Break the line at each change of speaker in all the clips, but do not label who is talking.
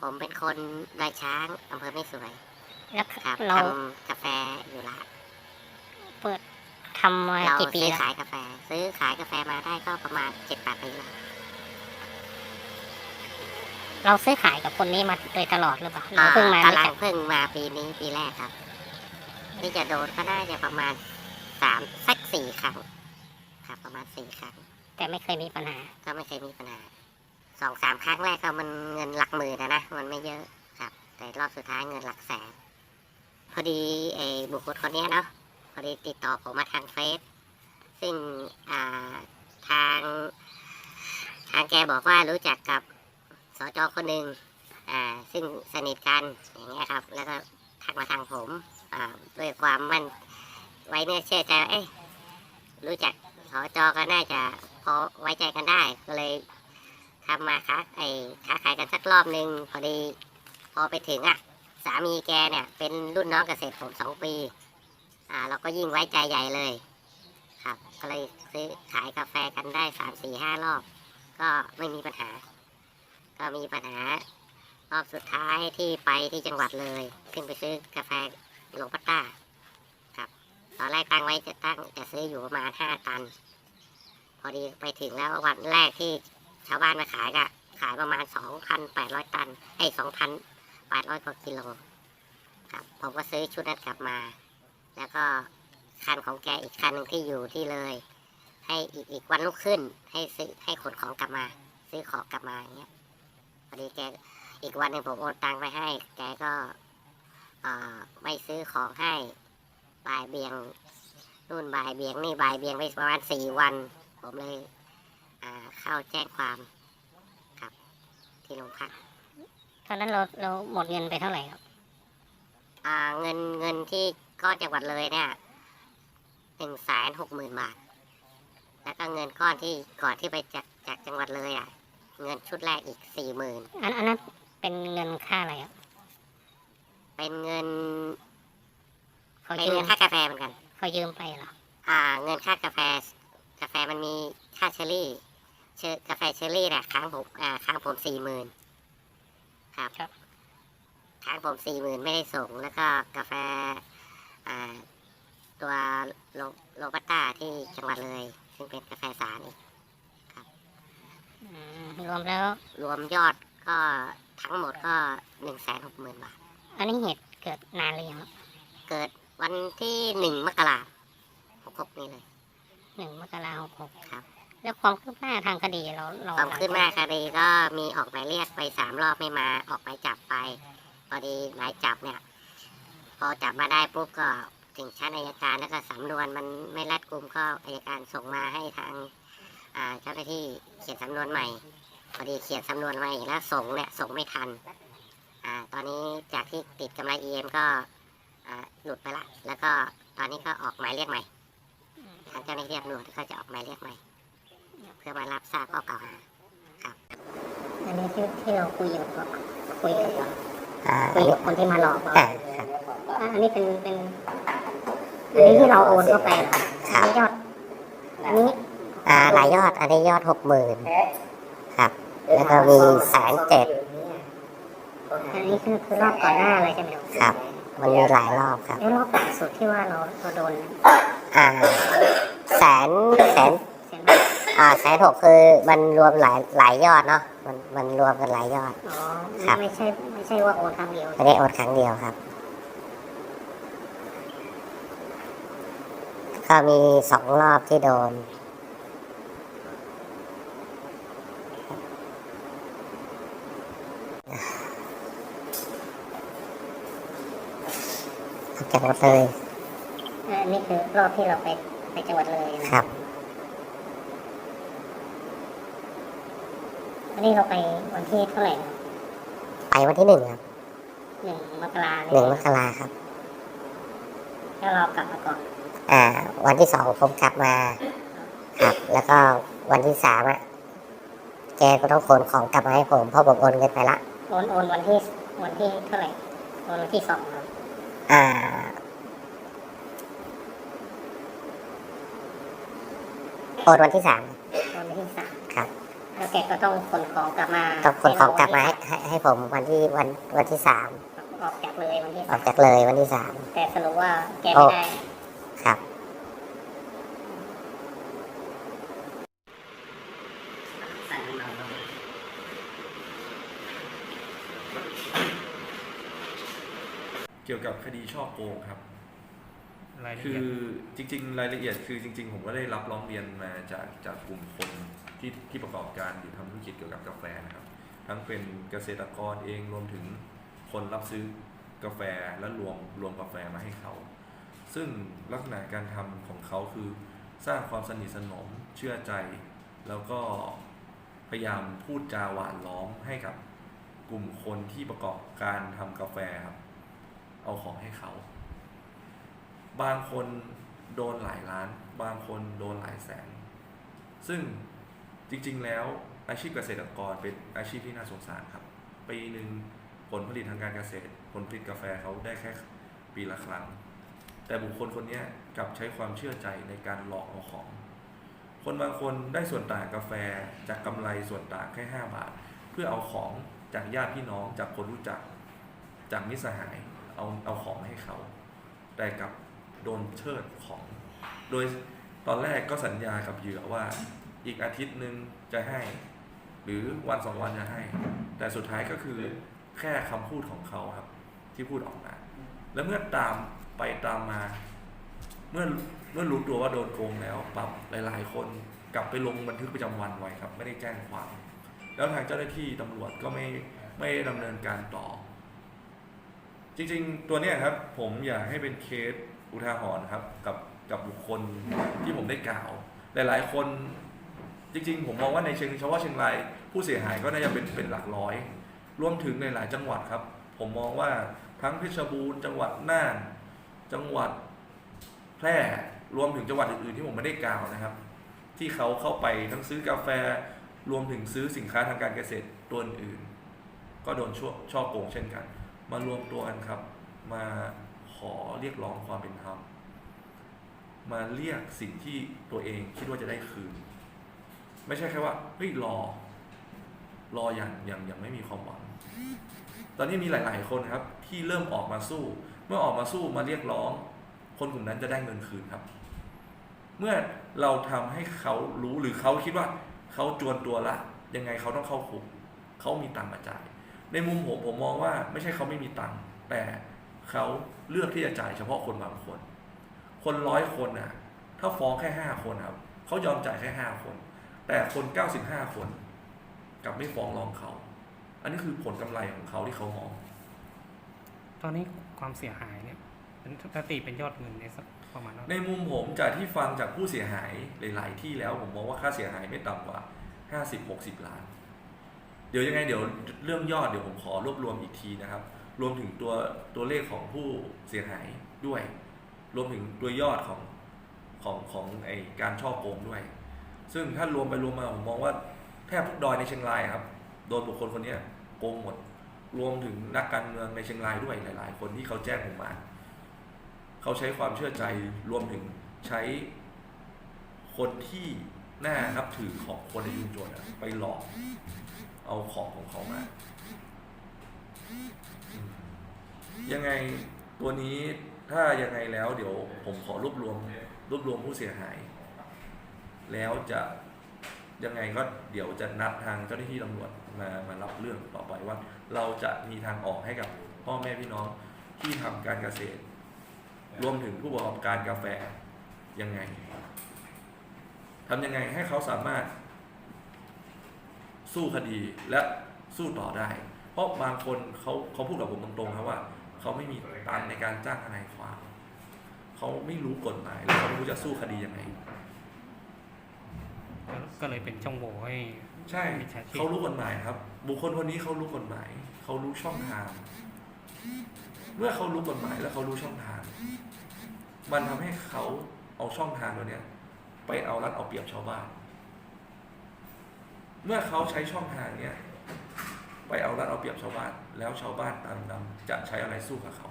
ผมเป็นคนดอยช้างอำเภอไม่สวย
แล้ว
ครับ
เรา
ทำกาแฟอยู่ละ
เปิดทำมา
เรา
กี่ปี
ซื้อ
แล้ว
ขายกาแฟ ซื้อขายกาแฟมาได้ก็ประมาณเจ็ดแปดปีแล้ว
เราซื้อขายกับคนนี้มาโดยตลอดหรือเปล่าเราเพิ่งมา
อ่
รู้
กำลั
จั
ง
ก
เพิ่งมาปีนี้ปีแรกครับที่จะโดนก็น่าจะประมาณสามสักสี่ครั้งครับประมาณสี่ครั้ง
แต่ไม่เคยมีปัญหา
ก็ไม่เคยมีปัญหา สองสามครั้งแรกก็มันเงินหลักหมื่นนะนะมันไม่เยอะครับ แต่รอบสุดท้ายเงินหลักแสน พอดีไอ้บุคคลคนนี้เนาะพอดีติดต่อผมมาทางเฟซซึ่งาทางทางแกบอกว่ารู้จักกับสจคนหนึ่งซึ่งสนิทกันอย่างเงี้ยครับ แล้วก็ทักมาทางผมด้วยความมั่นไว้เนื้อเชื่อใจเอ๊ะรู้จักสจก็น่าจะพอไว้ใจกันได้ก็เลย ทำมาค้าไอ้ค้าขายกันสักรอบหนึ่งพอดีพอไปถึงอะสามีแกเนี่ย เป็นรุ่นน้องเกษตรผมสองปี อ่า เราก็ยิ่งไว้ใจใหญ่เลย ครับ ก็เลยซื้อขายกาแฟกันได้สามสี่ห้ารอบ ก็ไม่มีปัญหา ก็มีปัญหารอบสุดท้ายที่ไปที่จังหวัดเลยขึ้นไปซื้อกาแฟหลวงพัตตาครับ ตอนแรกตั้งไว้จะตั้งจะซื้ออยู่ประมาณห้าตัน พอดีไปถึงแล้ววันแรกที่ ชาวบ้านมาขายก็ขายประมาณสองพันแปดร้อยตันไอ้สองพันแปดร้อยกว่ากิโลครับผมก็ซื้อชุดนั้นกลับมา แล้วก็คันของแกอีกคันหนึ่งที่อยู่ที่เลย ให้อีกอีกวันลุกขึ้น ให้ซื้อให้ขนของกลับมา ซื้อของกลับมาอย่างเงี้ยพอดีแกอีกวันหนึ่งผมโอนตังค์ไปให้ แกก็ไม่ซื้อของให้บ่ายเบียงนู่นบ่ายเบียงนี่บ่ายเบียงไปประมาณสี่วัน ผมเลย เข้าแจ้งความครับที่โรงพัก
ตอนนั้นเราเราหมดเงินไปเท่าไหร่ครับ
อ่าเงินเงินที่ก้อนจังหวัดเลยเนี่ยหนึ่งแสนหกหมื่นบาท แล้วก็เงินก้อนที่ก่อนที่ไปจากจากจังหวัดเลยอะ เงินชุดแรกอีกสี่หมื่น
อันอันนั้นเป็นเงินค่าอะไรครับ
เป็นเงิน
เขา
เป็น
ยื
เงิ
ม
นค่ากาแฟเหมือนกัน
เขายืมไปเหรอ
อ่า เงินค่ากาแฟ กาแฟมันมีค่าเชอรี่ เชอกาแฟเชอรี่น่ะค้างผมอ่าค้างผมสี่หมื่นครับ
ครับ
ค้างผมสี่หมื่นไม่ได้ส่ง แล้วก็กาแฟอ่าตัวโลโลบัตตาที่จังหวัดเลย ซึ่งเป็นกาแฟสารอีก
อืมรวมแล้ว
รวมยอดก็ทั้งหมดก็หนึ่งแสนหกหมื่นบาท
อันนี้เหตุเกิดนานหรือยังครับ
เกิดวันที่หนึ่งมกราหกหกนี่เลย
หนึ่งมกราคมหก
ครับ
แล้วความคืบหน้าทางคดีเราเรา
ความขึ้นหน้าคดีก็มีออกหมายเรียกไปสามรอบไม่มาออกหมายจับไป พอดีหมายจับเนี่ย พอจับมาได้ปุ๊บก็ถึงชั้นอายการแล้วก็สำนวนมันไม่รัดกุมก็อายการส่งมาให้ทางเจ้าหน้าที่เขียนสำนวนใหม่ พอดีเขียนสำนวนใหม่แล้วส่งเนี่ยส่งไม่ทันอ่าตอนนี้จากที่ติดกำไรเอ็มก็หลุดไปละ แล้วก็ตอนนี้ก็ออกหมายเรียกใหม่ทางเจ้าหน้าที่ตำรวจก็จะออกหมายเรียกใหม่ เพื่อมารับทราบข้อกล่าวหา
อันนี้ที่ที่เราคุยกับเขาคุยกับเขา
อ่า
คุยกับคนที่มาหลอกเรา
อ่าครับ
อะอันนี้เป็นเป็นอันนี้ที่เราโอนเข้าไปเหรออันนี้ยอดอันนี้
อ่าหลายยอดอันนี้ยอดหกหมื่นครับ แล้วก็มีแสนเจ็ด
อันนี้คือคือรอบก่อนหน้าเลยใช่ไหมครับ
ครับมันมีหลายรอบครับ
แล้วรอบล่าสุดที่ว่าเราเราโดน
อ่าแสนแสน
เสียง
อ่าแสนหกคือมันรวมหลายหลายยอดเนาะมันมันรวมกันหลายยอด
อ๋อ
ครับ
ไม่ใช่ไม่ใช่ว่าโอนครั้งเดียว
ไม่ได้โอนครั้งเดียวครับ ก็มีสองรอบที่โดน จังหวัดเลย
อะอันนี้คือรอบที่เราไปไปจังหวัดเลยนะครับ อันนี้เราไปวันที่เท่าไหร่นะ
ไปวันที่หนึ่งครับ
หนึ่งมกรา
หนึ่งมกราครับ
แล้วเรากลับมาก่อน
อ่า วันที่สองผมกลับมา ครับ แล้วก็วันที่สามอะ แกก็ต้องขนของกลับมาให้ผมเพราะผมโอนเงินไปละ
โอนโอนวันที่วันที่เท่าไหร่ โอนวันที่สองครับ
อ่า โอนวันที่สาม
โอนวันที่สาม
ครับ
อั แล้วแกก็ต้องขนของกลับมา
ต้องขนของกลับมาให้ให้ให้ผมวันที่วันวันที่สาม
ออกจากเลยวันที่
ออกจากเลยวันที่สาม
แต่สรุปว่าแกไม่ได้
ครับ
เกี่ยวกับคดีช่อโกงครับ
รายละ
คื
เอีย
อจริง ๆ รายละเอียดคือจริง ๆ ผมก็ได้รับร้องเรียนมาจากจากกลุ่มคนที่ที่ประกอบการหรือทำธุรกิจเกี่ยวกับกาแฟนะครับ ทั้งเป็นเกษตรกรเองรวมถึงคนรับซื้อกาแฟและรวมรวมกาแฟมาให้เขา ซึ่งลักษณะการทำของเขาคือสร้างความสนิทสนมเชื่อใจ แล้วก็พยายามพูดจาหวานล้อมให้กับกลุ่มคนที่ประกอบการทำกาแฟครับเอาของให้เขา บางคนโดนหลายล้าน บางคนโดนหลายแสน ซึ่งจริงๆแล้วอาชีพเกษตรกรเป็นอาชีพที่น่าสงสารครับ ปีหนึ่งผลผลิตทางการเกษตร ผลผลิตกาแฟเขาได้แค่ปีละครั้ง แต่บุคคลคนนี้กลับใช้ความเชื่อใจในการหลอกเอาของ คนบางคนได้ส่วนต่างกาแฟจากกำไรส่วนต่างแค่ 5 บาท เพื่อเอาของจากญาติพี่น้องจากคนรู้จัก จากมิตรสหายเอาเอาของมาให้เขา แต่กลับ โดนเชิดของ โดยตอนแรกก็สัญญากับเหยื่อว่าอีกอาทิตย์หนึ่งจะให้ หรือวันสองวันจะให้ แต่สุดท้ายก็คือแค่คำพูดของเขาครับ ที่พูดออกมา แล้วเมื่อตามไปตามมา เมื่อเมื่อรู้ตัวว่าโดนโกงแล้วปรับหลาย ๆ คนกลับไปลงบันทึกประจำวันไว้ครับ ไม่ได้แจ้งความ แล้วทางเจ้าหน้าที่ตำรวจก็ไม่ไม่ดำเนินการต่อ จริง ๆ ตัวเนี้ยครับ ผมอยากให้เป็นเคส อุทาหรณ์ครับกับกับบุคคลที่ผมได้กล่าว หลายๆ คนจริงๆ ผมมองว่าในเชียงเฉพาะเชียงรายผู้เสียหายก็น่าจะเป็นเป็นหลักร้อย รวมถึงในหลายจังหวัดครับ ผมมองว่าทั้งเพชรบูรณ์จังหวัดน่านจังหวัดแพร่รวมถึงจังหวัดอื่นๆที่ผมไม่ได้กล่าวนะครับ ที่เขาเข้าไปทั้งซื้อกาแฟ รวมถึงซื้อสินค้าทางการเกษตรตัวอื่น ก็โดนช่อโกงเช่นกัน มารวมตัวกันครับมา อเรียกร้องความเป็นธรรม มาเรียกสิ่งที่ตัวเองคิดว่าจะได้คืน ไม่ใช่แค่ว่าเฮ้ยรอ รออย่างอย่างอย่างไม่มีความหวัง ตอนนี้มีหลาย ๆ คนครับที่เริ่มออกมาสู้ เมื่อออกมาสู้มาเรียกร้อง คนกลุ่มนั้นจะได้เงินคืนครับ เมื่อเราทำให้เขารู้หรือเขาคิดว่าเขาจวนตัวละ ยังไงเขาต้องเข้าคุกเขามีตังค์มาจ่ายในมุมผมผมมองว่าไม่ใช่เขาไม่มีตังค์แต่ เขาเลือกที่จะจ่ายเฉพาะคนบางคน คนร้อยคนน่ะถ้าฟ้องแค่ห้าคนครับเขายอมจ่ายแค่ห้าคน แต่คนเก้าสิบห้าคนกลับไม่ฟ้องร้องเขา อันนี้คือผลกำไรของเขาที่เขามอง
ตอนนี้ความเสียหายเนี่ยเป็นปกติเป็นยอดเงินในสักประมาณเท่าไหร่
ในมุมผมจากที่ฟังจากผู้เสียหายหลาย ๆ ที่แล้วผมมองว่าค่าเสียหายไม่ต่ำกว่า50-60ล้าน เดี๋ยวยังไงเดี๋ยวเรื่องยอดเดี๋ยวผมขอรวบรวมอีกทีนะครับ รวมถึงตัวตัวเลขของผู้เสียหายด้วย รวมถึงตัวยอดของของของไอการช่อโกงด้วย ซึ่งถ้ารวมไปรวมมาผมมองว่าแทบทุกดอยในเชียงรายครับ โดนบุคคลคนนี้โกงหมด รวมถึงนักการเมืองในเชียงรายด้วยหลาย ๆ คนที่เขาแจ้งผมมา เขาใช้ความเชื่อใจรวมถึงใช้คนที่น่านับถือของคนในยุคโจรอะไปหลอกเอาของของเขามา ยังไงตัวนี้ถ้ายังไงแล้วเดี๋ยวผมขอรวบรวมรวบรวมผู้เสียหาย แล้วจะยังไงก็เดี๋ยวจะนัดทางเจ้าหน้าที่ตำรวจมามารับเรื่องต่อไปว่า เราจะมีทางออกให้กับพ่อแม่พี่น้องที่ทำการเกษตร รวมถึงผู้ประกอบการกาแฟยังไงทำยังไงให้เขาสามารถ สู้คดีและสู้ต่อได้ เพราะบางคนเขาเขาพูดกับผมตรงๆครับว่า เขาไม่มีตังค์ในการจ้างทนายความเขาไม่รู้กฎหมายแล้วเขาไม่รู้จะสู้คดียังไง
ก็ก็เลยเป็นช่องโหว่ให้
ใช่
มิจฉาชีพ
เขารู้กฎหมายครับ บุคคลคนนี้เขารู้กฎหมายเขารู้ช่องทาง เมื่อเขารู้กฎหมายแล้วเขารู้ช่องทาง มันทำให้เขาเอาช่องทางตัวเนี้ยไปเอารัดเอาเปรียบชาวบ้าน เมื่อเขาใช้ช่องทางเนี้ย ไปเอารัดเอาเปรียบชาวบ้าน แล้วชาวบ้านตามดำจะใช้อะไรสู้กับเขา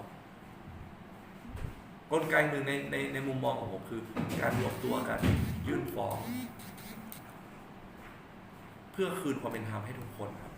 กลไกหนึ่งในในในมุมมองของผมคือ การรวมตัวกันยื่นฟ้อง เพื่อพื่อคืนความเป็นธรรมให้ทุกคนครับ